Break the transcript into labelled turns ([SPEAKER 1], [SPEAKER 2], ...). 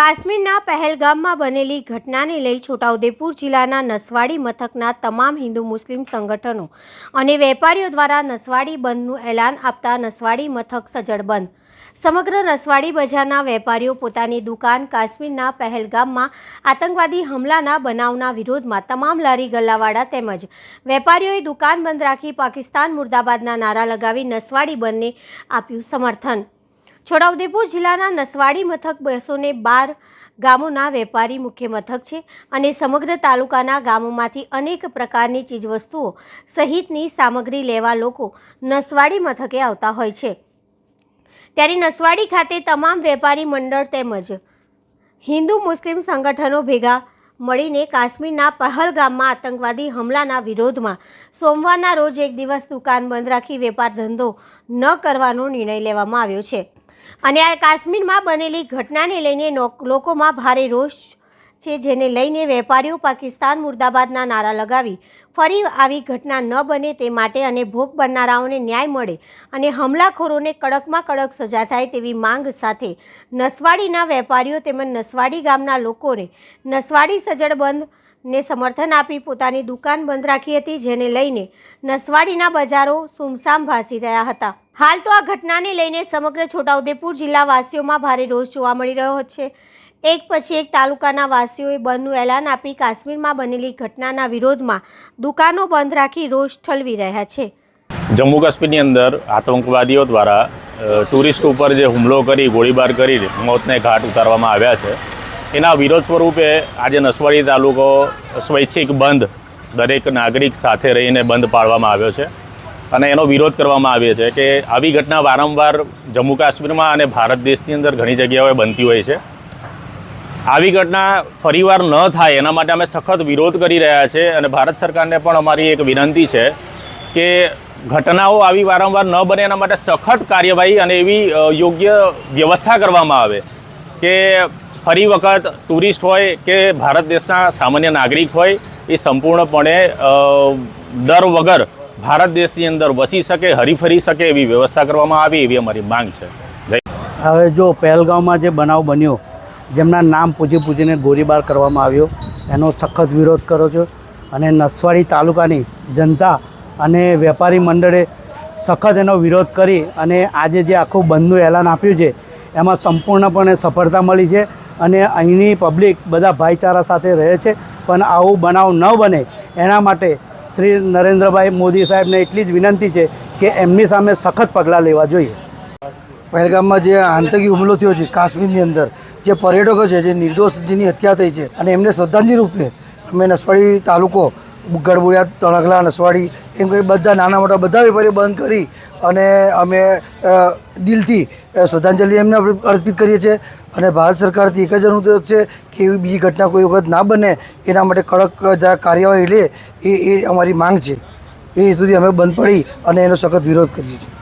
[SPEAKER 1] કાશ્મીરના પહેલગામમાં બનેલી ઘટનાને લઈ છોટાઉદેપુર જિલ્લાના નસવાડી મથકના તમામ હિન્દુ મુસ્લિમ સંગઠનો અને વેપારીઓ દ્વારા નસવાડી બંધનું એલાન આપતા નસવાડી મથક સજ્જડ બંધ. સમગ્ર નસવાડી બજારના વેપારીઓ પોતાની દુકાન કાશ્મીરના પહેલગામમાં આતંકવાદી હમલાના બનાવના વિરોધમાં તમામ લારી ગલ્લાવાળા તેમજ વેપારીઓએ દુકાન બંધ રાખી પાકિસ્તાન મુર્દાબાદના નારા લગાવી નસવાડી બંધને આપ્યું સમર્થન. છોટાઉદેપુર જિલ્લાના નસવાડી મથક બસો ને બાર ગામોના વેપારી મુખ્ય મથક છે અને સમગ્ર તાલુકાના ગામોમાંથી અનેક પ્રકારની ચીજવસ્તુઓ સહિતની સામગ્રી લેવા લોકો નસવાડી મથકે આવતા હોય છે. ત્યારે નસવાડી ખાતે તમામ વેપારી મંડળ તેમજ હિન્દુ મુસ્લિમ સંગઠનો ભેગા મળીને કાશ્મીરના પહલગામમાં આતંકવાદી હુમલાના વિરોધમાં સોમવારના રોજ એક દિવસ દુકાન બંધ રાખી વેપાર ધંધો ન કરવાનો નિર્ણય લેવામાં આવ્યો છે. અને આ કાશ્મીરમાં બનેલી ઘટનાને લઈને લોકોમાં ભારે રોષ છે, જેને લઈને વેપારીઓ પાકિસ્તાન મુર્દાબાદના નારા લગાવી ફરી આવી ઘટના ન બને તે માટે અને ભોગ બનનારાઓને ન્યાય મળે અને હમલાખોરોને કડકમાં કડક સજા થાય તેવી માંગ સાથે નસવાડીના વેપારીઓ તેમજ નસવાડી ગામના લોકોને નસવાડી સજ્જડ બંધ ને સમર્થન આપી પોતાની દુકાન બંધ રાખી હતી, જેને લઈને નસવાડીના બજારો સુમસામ ભાસી રહ્યા હતા. હાલ તો આ ઘટનાને લઈને સમગ્ર છોટાઉદેપુર જિલ્લાવાસીઓમાં ભારે રોષ જોવા મળી રહ્યો છે. એક પછી એક તાલુકાના વાસીઓએ બંધનું એલાન આપી કાશ્મીરમાં બનેલી ઘટનાના વિરોધમાં દુકાનો બંધ રાખી રોષ ઠલવી રહ્યા છે.
[SPEAKER 2] જમ્મુ કાશ્મીરની અંદર આતંકવાદીઓ દ્વારા ટુરિસ્ટ ઉપર જે હુમલો કરી, ગોળીબાર કરી, મોતને ઘાટ ઉતારવામાં આવ્યા છે. એના વિરોધ સ્વરૂપે આજે નસવાડી તાલુકો સ્વૈચ્છિક બંધ દરેક નાગરિક સાથે રહીને બંધ પાડવામાં આવ્યો છે. અને એનો વિરોધ કરવામાં આવ્યો છે કે આવી ઘટના વારંવાર જમ્મુ કાશ્મીરમાં અને ભારત દેશની અંદર ઘણી જગ્યાઓએ બનતી હોય છે. આવી ઘટના ફરીવાર ન થાય એના માટે અમે સખત વિરોધ કરી રહ્યા છે અને ભારત સરકારને પણ અમારી એક વિનંતી છે કે ઘટનાઓ આવી વારંવાર ન બને એના માટે સખત કાર્યવાહી અને એવી યોગ્ય વ્યવસ્થા કરવામાં આવે કે ફરી વખત ટુરિસ્ટ હોય કે ભારત દેશના સામાન્ય નાગરિક હોય, એ સંપૂર્ણપણે દર વગર ભારત દેશની અંદર વસી શકે, હરીફરી શકે એવી વ્યવસ્થા કરવામાં આવી એવી અમારી માંગ છે.
[SPEAKER 3] હવે જો પહેલગામમાં જે બનાવ બન્યો, જેમના નામ પૂછી પૂછીને ગોળીબાર કરવામાં આવ્યો, એનો સખત વિરોધ કરો છો અને નસવાડી તાલુકાની જનતા અને વેપારી મંડળે સખત એનો વિરોધ કરી અને આજે જે આખું બંધનું એલાન આપ્યું છે, એમાં સંપૂર્ણપણે સફળતા મળી છે. અને અહીંની પબ્લિક બધા ભાઈચારા સાથે રહે છે. પણ આવું બનાવ ન બને. એના માટે શ્રી નરેન્દ્રભાઈ મોદી સાહેબને એટલી જ વિનંતી છે કે એમની સામે સખત પગલાં લેવા જોઈએ.
[SPEAKER 4] પહેલગામમાં જે આતંકી હુમલો થયો છે કાશ્મીરની અંદર, જે પર્યટકો છે, જે નિર્દોષ જેની હત્યા થઈ છે અને એમને શ્રદ્ધાંજલિ રૂપે અમે નસવાડી તાલુકો ગઢબુડિયા તણખલા, નસવાડી એમ કરી બધા નાના મોટા બધા વેપારીઓ બંધ કરી અને અમે દિલથી શ્રદ્ધાંજલિ એમને અર્પિત કરીએ છીએ. અને ભારત સરકારથી એક જ અનુરોધ છે કે એવી બીજી ઘટના કોઈ વખત ના બને, એના માટે કડક કાર્યવાહી લે, એ એ અમારી માંગ છે. એ સુધી અમે બંધ પડી અને એનો સખત વિરોધ કરીએ છીએ.